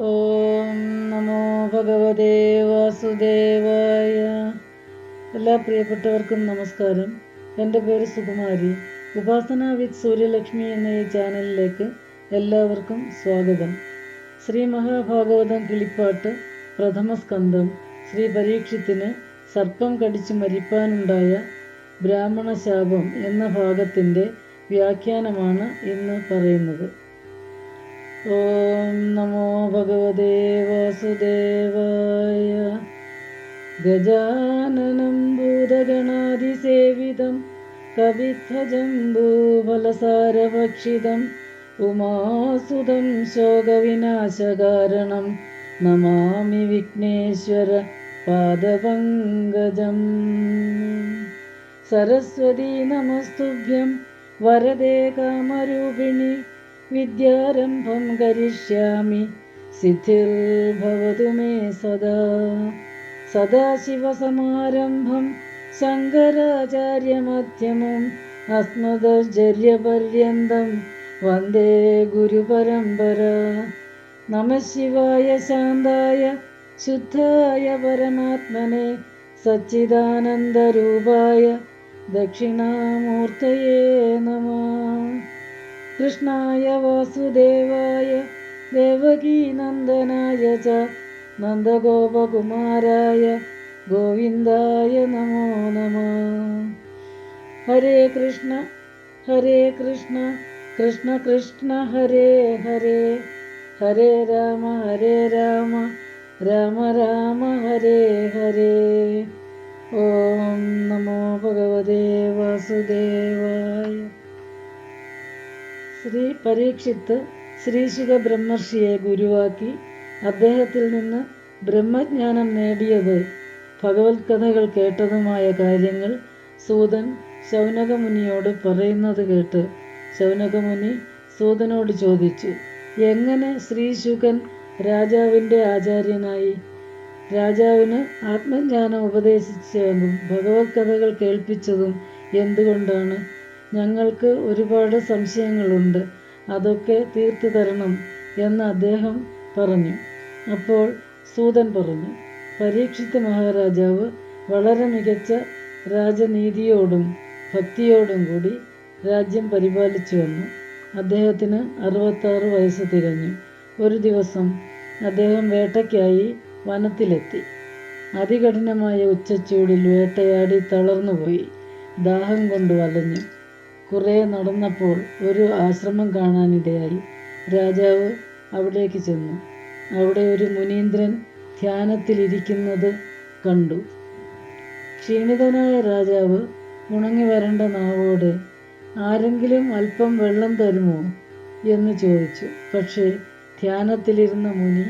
ഓം നമോ ഭഗവതേ വാസുദേവായ എല്ലാ പ്രിയപ്പെട്ടവർക്കും നമസ്കാരം. എന്റെ പേര് സുകുമാരി. ഉപാസന വിത്ത് സൂര്യലക്ഷ്മി എന്ന ഈ ചാനലിലേക്ക് എല്ലാവർക്കും സ്വാഗതം. ശ്രീ മഹാഭാഗവതം കിളിപ്പാട്ട് പ്രഥമ സ്കന്ധം. ശ്രീ പരീക്ഷത്തിന് സർപ്പം കടിച്ചു മരിപ്പാനുണ്ടായ ബ്രാഹ്മണ ശാപം എന്ന ഭാഗത്തിന്റെ വ്യാഖ്യാനമാണ് ഇന്ന് പറയുന്നത്. ഓം നമോ ഭഗവതേ വാസുദേവായ ഗജാനനം ഭൂതഗണാതിസേവിതം കവിധ്വജംബൂഫലസാരഭക്ഷിതം ഉമാസുതം ശോകവിനാശകാരണം നമാമി വിഘ്നേശ്വര പാദപങ്കജം സരസ്വതി നമസ്തുഭ്യം വരദേ കാമരൂപിണി വിദ്യാരംഭം കരിഷ്യാമി. സിദ്ധിർഭവതു മേ സദാ. സദാശിവസമാരംഭം ശങ്കരാചാര്യമധ്യമം. അസ്മദർജര്യപര്യന്തം വന്ദേ ഗുരുപരമ്പര. നമ ശിവായ ശാന്തായ ശുദ്ധായ പരമാത്മനെ. സച്ചിദാനന്ദരൂപായ ദക്ഷിണാമൂർത്തയേ നമ. കൃഷ്ണായ വാസുദേവായ ദേവകീനന്ദനായ ച നന്ദഗോപകുമാരായ ഗോവിന്ദായ നമോ നമ. ഹരേ കൃഷ്ണ ഹരേ കൃഷ്ണ കൃഷ്ണ കൃഷ്ണ ഹരേ ഹരേ. ഹരേ രാമ ഹരേ രാമ രാമ രാമ ഹരേ ഹരേ. ഓം നമോ ഭഗവതേ വാസുദേവായ ശ്രീ പരീക്ഷിത്ത് ശ്രീശുഖ ബ്രഹ്മർഷിയെ ഗുരുവാക്കി അദ്ദേഹത്തിൽ നിന്ന് ബ്രഹ്മജ്ഞാനം നേടിയത് ഭഗവത് കഥകൾ കേട്ടതുമായ കാര്യങ്ങൾ സൂതൻ ശൗനകമുനിയോട് പറയുന്നത് കേട്ട് ശൗനകമുനി സൂതനോട് ചോദിച്ചു എങ്ങനെ ശ്രീശുഖൻ രാജാവിന്റെ ആചാര്യനായി? രാജാവിന് ആത്മജ്ഞാനം ഉപദേശിച്ചതും ഭഗവത് കഥകൾ കേൾപ്പിച്ചതും എന്തുകൊണ്ടാണ്? ഞങ്ങൾക്ക് ഒരുപാട് സംശയങ്ങളുണ്ട്. അതൊക്കെ തീർത്തു തരണം എന്ന് അദ്ദേഹം പറഞ്ഞു. അപ്പോൾ സൂതൻ പറഞ്ഞു പരീക്ഷിത് മഹാരാജാവ് വളരെ മികച്ച രാജനീതിയോടും ഭക്തിയോടും കൂടി രാജ്യം പരിപാലിച്ചു വന്നു. അദ്ദേഹത്തിന് അറുപത്താറ് വയസ്സ് തികഞ്ഞു. ഒരു ദിവസം അദ്ദേഹം വേട്ടയ്ക്കായി വനത്തിലെത്തി. അതികഠിനമായ ഉച്ചച്ചൂടിൽ വേട്ടയാടി തളർന്നുപോയി. ദാഹം കൊണ്ട് വലഞ്ഞു. കുറേ നടന്നപ്പോൾ ഒരു ആശ്രമം കാണാനിടയായി. രാജാവ് അവിടേക്ക് ചെന്നു. അവിടെ ഒരു മുനീന്ദ്രൻ ധ്യാനത്തിലിരിക്കുന്നത് കണ്ടു. ക്ഷീണിതനായ രാജാവ് ഉണങ്ങി വരേണ്ട നാവോടെ ആരെങ്കിലും അല്പം വെള്ളം തരുമോ? എന്ന് ചോദിച്ചു. പക്ഷേ ധ്യാനത്തിലിരുന്ന മുനി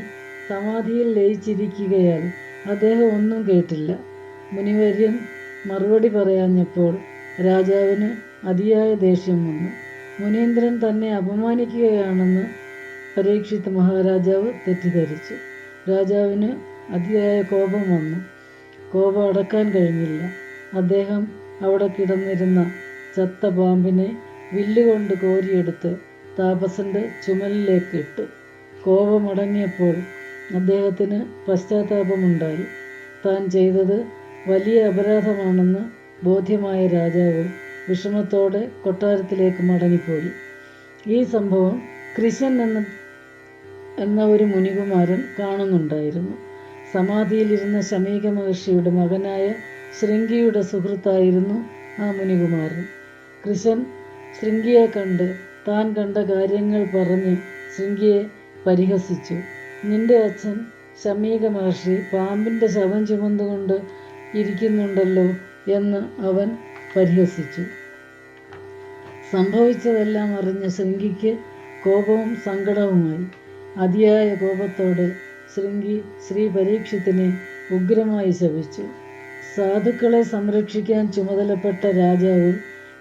സമാധിയിൽ ലയിച്ചിരിക്കുകയാൽ അദ്ദേഹം ഒന്നും കേട്ടില്ല. മുനിവര്യൻ മറുപടി പറയാഞ്ഞപ്പോൾ രാജാവിന് അതിയായ ദേഷ്യം വന്നു. മുനീന്ദ്രൻ തന്നെ അപമാനിക്കുകയാണെന്ന് പരീക്ഷിത് മഹാരാജാവ് തെറ്റിദ്ധരിച്ചു. രാജാവിന് അതിയായ കോപം വന്നു. കോപം അടക്കാൻ കഴിഞ്ഞില്ല. അദ്ദേഹം അവിടെ കിടന്നിരുന്ന ചത്ത പാമ്പിനെ വില്ലുകൊണ്ട് കോരിയെടുത്ത് താപസന്റെ ചുമലിലേക്ക് ഇട്ടു കോപമടങ്ങിയപ്പോൾ അദ്ദേഹത്തിന് പശ്ചാത്താപമുണ്ടായി. താൻ ചെയ്തത് വലിയ അപരാധമാണെന്ന് ബോധ്യമായ രാജാവ് വിഷമത്തോടെ കൊട്ടാരത്തിലേക്ക് മടങ്ങിപ്പോയി. ഈ സംഭവം കൃഷൻ എന്ന എന്ന ഒരു മുനികുമാരൻ കാണുന്നുണ്ടായിരുന്നു. സമാധിയിലിരുന്ന ശമീക മഹർഷിയുടെ മകനായ ശൃംഗിയുടെ സുഹൃത്തായിരുന്നു ആ മുനികുമാരൻ. കൃഷൻ ശൃംഗിയെ കണ്ട് താൻ കണ്ട കാര്യങ്ങൾ പറഞ്ഞ് ശൃംഗിയെ പരിഹസിച്ചു. നിന്റെ അച്ഛൻ ശമീക മഹർഷി പാമ്പിന്റെ ശവം ചുമന്നുകൊണ്ട് ഇരിക്കുന്നുണ്ടല്ലോ എന്ന് അവൻ പരിഹസിച്ചു. സംഭവിച്ചതെല്ലാം അറിഞ്ഞ ശൃംഗിക്ക് കോപവും സങ്കടവുമായി. അതിയായ കോപത്തോടെ ശൃംഗി ശ്രീ പരീക്ഷത്തിനെ ഉഗ്രമായി ശപിച്ചു. സാധുക്കളെ സംരക്ഷിക്കാൻ ചുമതലപ്പെട്ട രാജാവ്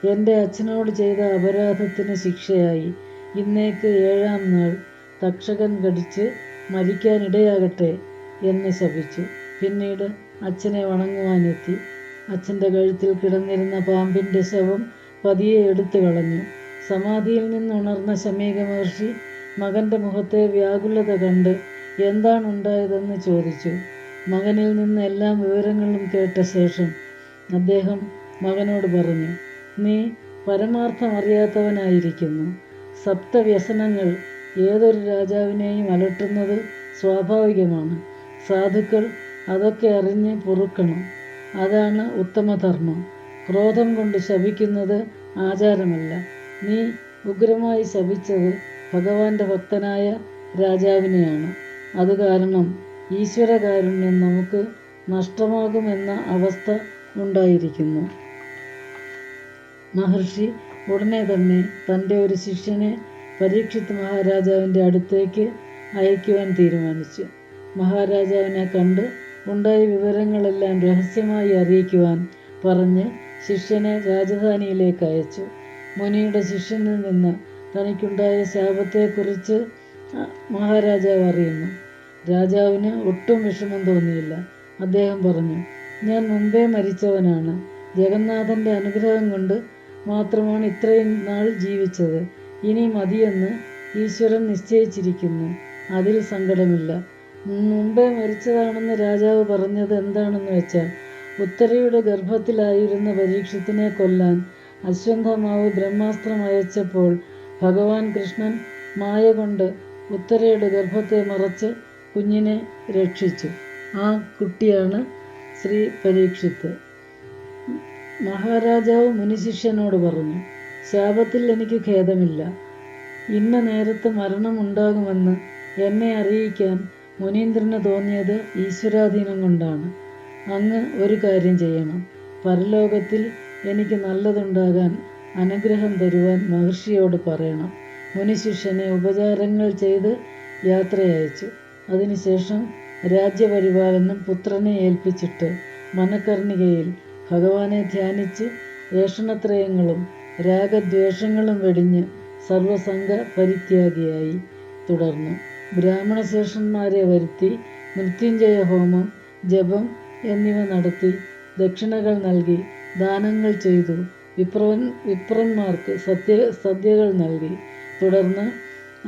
എന്റെ അച്ഛനോട് ചെയ്ത അപരാധത്തിന് ശിക്ഷയായി. ഇന്നേക്ക് ഏഴാം നാൾ തക്ഷകൻ കടിച്ച് മരിക്കാനിടയാകട്ടെ എന്ന് ശപിച്ചു. പിന്നീട് അച്ഛനെ വണങ്ങുവാനെത്തി. അച്ഛന്റെ കഴുത്തിൽ കിടന്നിരുന്ന പാമ്പിന്റെ ശവം പതിയെ എടുത്തു കളഞ്ഞു. സമാധിയിൽ നിന്നുണർന്ന ശമീക മഹർഷി മകന്റെ മുഖത്തെ വ്യാകുലത കണ്ട് എന്താണ് ഉണ്ടായതെന്ന് ചോദിച്ചു. മകനിൽ നിന്ന് എല്ലാ വിവരങ്ങളും കേട്ട ശേഷം അദ്ദേഹം മകനോട് പറഞ്ഞു നീ പരമാർത്ഥം അറിയാത്തവനായിരിക്കുന്നു. സപ്തവ്യസനങ്ങൾ ഏതൊരു രാജാവിനെയും അലട്ടുന്നത് സ്വാഭാവികമാണ്. സാധുക്കൾ അതൊക്കെ അറിഞ്ഞ് പൊറുക്കണം. അതാണ് ഉത്തമധർമ്മം. ക്രോധം കൊണ്ട് ശപിക്കുന്നത് ആചാരമല്ല. നീ ഉഗ്രമായി ശപിച്ചത് ഭഗവാന്റെ ഭക്തനായ രാജാവിനെയാണ്. അത് കാരണം ഈശ്വരകാരുണ്യം നമുക്ക് നഷ്ടമാകുമെന്ന അവസ്ഥ ഉണ്ടായിരിക്കുന്നു. മഹർഷി ഉടനെ തന്നെ തന്റെ ഒരു ശിഷ്യനെ പരീക്ഷിത് മഹാരാജാവിന്റെ അടുത്തേക്ക് അയക്കുവാൻ തീരുമാനിച്ചു. മഹാരാജാവിനെ കണ്ട് ഉണ്ടായ വിവരങ്ങളെല്ലാം രഹസ്യമായി അറിയിക്കുവാൻ പറഞ്ഞ് ശിഷ്യനെ രാജധാനിയിലേക്ക് അയച്ചു. മുനിയുടെ ശിഷ്യനിൽ നിന്ന് തനിക്കുണ്ടായ ശാപത്തെക്കുറിച്ച് മഹാരാജാവ് അറിയുന്നു. രാജാവിന് ഒട്ടും വിഷമം തോന്നിയില്ല. അദ്ദേഹം പറഞ്ഞു ഞാൻ മുമ്പേ മരിച്ചവനാണ്. ജഗന്നാഥന്റെ അനുഗ്രഹം കൊണ്ട് മാത്രമാണ് ഇത്രയും നാൾ ജീവിച്ചത്. ഇനി മതിയെന്ന് ഈശ്വരൻ നിശ്ചയിച്ചിരിക്കുന്നു. അതിൽ സങ്കടമില്ല. മുമ്പേ മരിച്ചതാണെന്ന് രാജാവ് പറഞ്ഞത് എന്താണെന്ന് വെച്ചാൽ ഉത്തരയുടെ ഗർഭത്തിലായിരുന്ന പരീക്ഷത്തിനെ കൊല്ലാൻ അശ്വന്ധമാവ് ബ്രഹ്മാസ്ത്രം അയച്ചപ്പോൾ ഭഗവാൻ കൃഷ്ണൻ മായ കൊണ്ട് ഉത്തരയുടെ ഗർഭത്തെ മറച്ച് കുഞ്ഞിനെ രക്ഷിച്ചു. ആ കുട്ടിയാണ് ശ്രീ പരീക്ഷിത്ത്. മഹാരാജാവ് മുനിശിഷ്യനോട് പറഞ്ഞു ശാപത്തിൽ എനിക്ക് ഖേദമില്ല. ഇന്ന നേരത്ത് മരണമുണ്ടാകുമെന്ന് എന്നെ അറിയിക്കാൻ മുനീന്ദ്രന് തോന്നിയത് ഈശ്വരാധീനം കൊണ്ടാണ്. അങ്ങ് ഒരു കാര്യം ചെയ്യണം. പരലോകത്തിൽ എനിക്ക് നല്ലതുണ്ടാകാൻ അനുഗ്രഹം തരുവാൻ മഹർഷിയോട് പറയണം. മുനിശിഷ്യനെ ഉപചാരങ്ങൾ ചെയ്ത് യാത്രയയച്ചു അതിനുശേഷം രാജ്യപരിപാലനം പുത്രനെ ഏൽപ്പിച്ചിട്ട് മനക്കർണികയിൽ ഭഗവാനെ ധ്യാനിച്ച് ഏഷണത്രയങ്ങളും രാഗദ്വേഷങ്ങളും വെടിഞ്ഞ് സർവസംഘ പരിത്യാഗിയായി തുടർന്നു. ബ്രാഹ്മണശേഷന്മാരെ വരുത്തി മൃത്യുഞ്ജയ ഹോമം ജപം എന്നിവ നടത്തി ദക്ഷിണകൾ നൽകി ദാനങ്ങൾ ചെയ്തു. വിപ്രവൻ വിപ്രന്മാർക്ക് സത്യ സദ്യകൾ നൽകി. തുടർന്ന്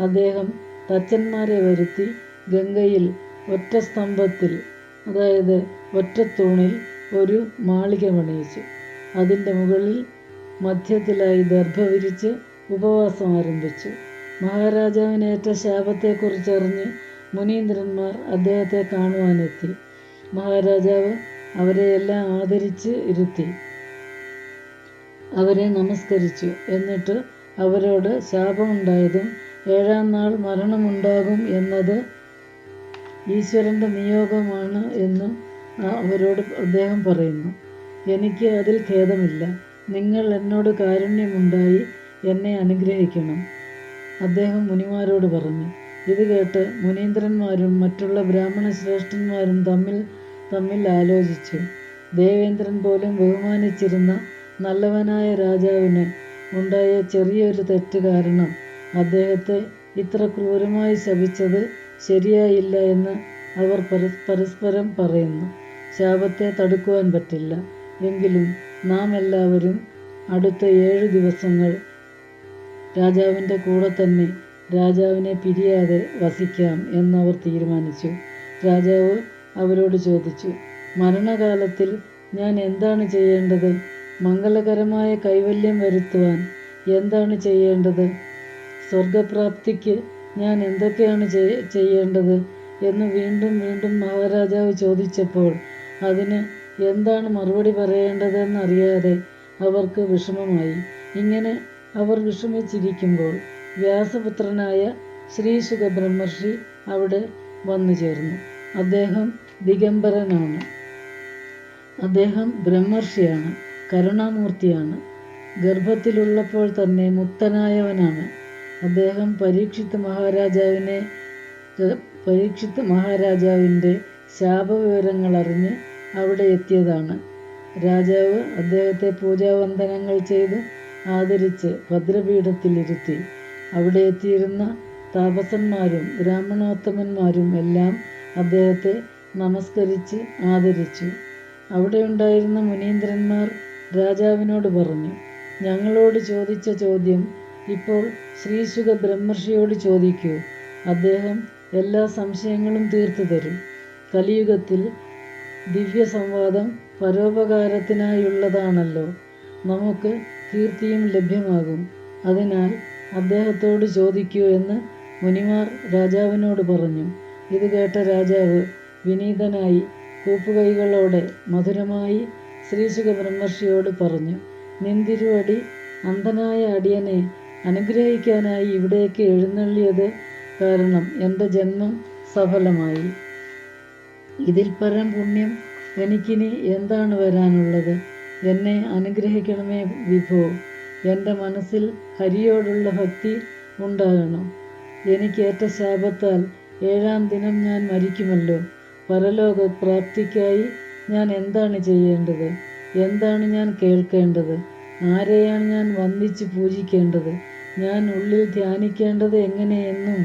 അദ്ദേഹം തച്ചന്മാരെ വരുത്തി ഗംഗയിൽ ഒറ്റ സ്തംഭത്തിൽ അതായത് ഒറ്റ തൂണിൽ ഒരു മാളിക പണിയിച്ചു. അതിന്റെ മുകളിൽ മധ്യത്തിലായി ദർഭ വിരിച്ച് ഉപവാസം ആരംഭിച്ചു. മഹാരാജാവിനേറ്റ ശാപത്തെക്കുറിച്ചറിഞ്ഞ് മുനീന്ദ്രന്മാർ അദ്ദേഹത്തെ കാണുവാനെത്തി. മഹാരാജാവ് അവരെയെല്ലാം ആദരിച്ച് ഇരുത്തി. അവരെ നമസ്കരിച്ചു. എന്നിട്ട് അവരോട് ശാപമുണ്ടായതും ഏഴാം നാൾ മരണമുണ്ടാകും എന്നത് ഈശ്വരന്റെ നിയോഗമാണ് എന്ന് അവരോട് അദ്ദേഹം പറയുന്നു. എനിക്ക് അതിൽ ഖേദമില്ല. നിങ്ങൾ എന്നോട് കാരുണ്യമുണ്ടായി എന്നെ അനുഗ്രഹിക്കണം. അദ്ദേഹം മുനിമാരോട് പറഞ്ഞു. ഇത് കേട്ട് മുനീന്ദ്രന്മാരും മറ്റുള്ള ബ്രാഹ്മണ ശ്രേഷ്ഠന്മാരും തമ്മിൽ തമ്മിൽ ആലോചിച്ചു ദേവേന്ദ്രൻ പോലും ബഹുമാനിച്ചിരുന്ന നല്ലവനായ രാജാവിന് ഉണ്ടായ ചെറിയൊരു തെറ്റ് കാരണം അദ്ദേഹത്തെ ഇത്ര ക്രൂരമായി ശപിച്ചത് ശരിയായില്ല എന്ന് അവർ പരസ്പരം പറയുന്നു. ശാപത്തെ തടുക്കുവാൻ പറ്റില്ല. എങ്കിലും നാം എല്ലാവരും അടുത്ത ഏഴ് ദിവസങ്ങൾ രാജാവിന്റെ കൂടെ തന്നെ രാജാവിനെ പിരിയാതെ വസിക്കാം എന്നവർ തീരുമാനിച്ചു. രാജാവ് അവരോട് ചോദിച്ചു മരണകാലത്തിൽ ഞാൻ എന്താണ് ചെയ്യേണ്ടത്? മംഗളകരമായ കൈവല്യം വരുത്തുവാൻ എന്താണ് ചെയ്യേണ്ടത്? സ്വർഗപ്രാപ്തിക്ക് ഞാൻ എന്തൊക്കെയാണ് ചെയ്യേണ്ടത്? എന്ന് വീണ്ടും വീണ്ടും മഹാരാജാവ് ചോദിച്ചപ്പോൾ അതിന് എന്താണ് മറുപടി പറയേണ്ടതെന്നറിയാതെ അവർക്ക് വിഷമമായി. ഇങ്ങനെ അവർ വിഷമിച്ചിരിക്കുമ്പോൾ വ്യാസപുത്രനായ ശ്രീ സുഖബ്രഹ്മർഷി അവിടെ വന്നു ചേർന്നു. അദ്ദേഹം ദിഗംബരനാണ്. അദ്ദേഹം ബ്രഹ്മർഷിയാണ് കരുണാമൂർത്തിയാണ്. ഗർഭത്തിലുള്ളപ്പോൾ തന്നെ മുക്തനായവനാണ്. അദ്ദേഹം പരീക്ഷിത് മഹാരാജാവിനെ പരീക്ഷിത് മഹാരാജാവിന്റെ ശാപവിവരങ്ങൾ അറിഞ്ഞ് അവിടെ എത്തിയതാണ്. രാജാവ് അദ്ദേഹത്തെ പൂജാവന്ദനങ്ങൾ ചെയ്ത് ആദരിച്ച് ഭദ്രപീഠത്തിലിരുത്തി. അവിടെ എത്തിയിരുന്ന താപസന്മാരും ബ്രാഹ്മണോത്തമന്മാരും എല്ലാം അദ്ദേഹത്തെ നമസ്കരിച്ച് ആദരിച്ചു. അവിടെ ഉണ്ടായിരുന്ന മുനീന്ദ്രന്മാർ രാജാവിനോട് പറഞ്ഞു ഞങ്ങളോട് ചോദിച്ച ചോദ്യം ഇപ്പോൾ ശ്രീശുഖ ബ്രഹ്മർഷിയോട് ചോദിക്കൂ. അദ്ദേഹം എല്ലാ സംശയങ്ങളും തീർത്തു തരും. കലിയുഗത്തിൽ ദിവ്യ സംവാദം പരോപകാരത്തിനായുള്ളതാണല്ലോ. നമുക്ക് കീർത്തിയും ലഭ്യമാകും. അതിനാൽ അദ്ദേഹത്തോട് ചോദിക്കൂ എന്ന് മുനിമാർ രാജാവിനോട് പറഞ്ഞു. ഇത് കേട്ട രാജാവ് വിനീതനായി കൂപ്പുകൈകളോടെ മധുരമായി ശ്രീശുഖ ബ്രഹ്മർഷിയോട് പറഞ്ഞു നിന്തിരുവടി അന്ധനായ അടിയനെ അനുഗ്രഹിക്കാനായി ഇവിടേക്ക് എഴുന്നള്ളിയത് കാരണം എന്റെ ജന്മം സഫലമായി. ഇതിൽ പരം പുണ്യം എനിക്കിനി എന്താണ് വരാനുള്ളത്? എന്നെ അനുഗ്രഹിക്കണമേ വിഭോ. എന്റെ മനസ്സിൽ ഹരിയോടുള്ള ഭക്തി ഉണ്ടാകണം. എനിക്കേറ്റ ശാപത്താൽ ഏഴാം ദിനം ഞാൻ മരിക്കുമല്ലോ. പരലോക പ്രാപ്തിക്കായി ഞാൻ എന്താണ് ചെയ്യേണ്ടത്? എന്താണ് ഞാൻ കേൾക്കേണ്ടത്? ആരെയാണ് ഞാൻ വന്ദിച്ച് പൂജിക്കേണ്ടത്? ഞാൻ ഉള്ളിൽ ധ്യാനിക്കേണ്ടത് എങ്ങനെയെന്നും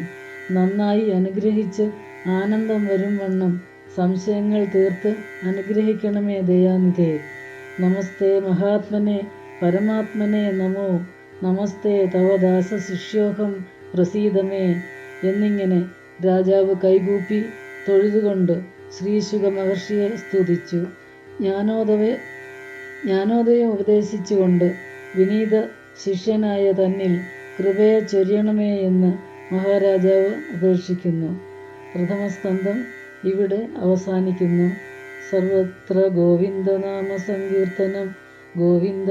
നന്നായി അനുഗ്രഹിച്ച് ആനന്ദം വരും വണ്ണം സംശയങ്ങൾ തീർത്ത് അനുഗ്രഹിക്കണമേ ദയാനിധേ. നമസ്തേ മഹാത്മനെ പരമാത്മനെ നമോ. നമസ്തേ തവ ദാസ ശിഷ്യോഹം പ്രസീതമേ. എന്നിങ്ങനെ രാജാവ് കൈകൂപ്പി തൊഴുതുകൊണ്ട് ശ്രീശുഖ മഹർഷിയെ സ്തുതിച്ചു. ജ്ഞാനോദയ ജ്ഞാനോദയം ഉപദേശിച്ചുകൊണ്ട് വിനീത ശിഷ്യനായ തന്നിൽ കൃപയെ ചൊരിയണമേ എന്ന് മഹാരാജാവ് അപേക്ഷിക്കുന്നു. പ്രഥമ സ്കന്ധം ഇവിടെ അവസാനിക്കുന്നു. സർവത്ര ഗോവിന്ദനാമ സങ്കീർത്തനം ഗോവിന്ദ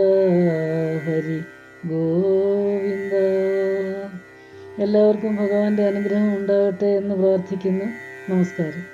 ഹരി ഗോവിന്ദ. എല്ലാവർക്കും ഭഗവാന്റെ അനുഗ്രഹം ഉണ്ടാകട്ടെ എന്ന് പ്രാർത്ഥിക്കുന്നു. നമസ്കാരം.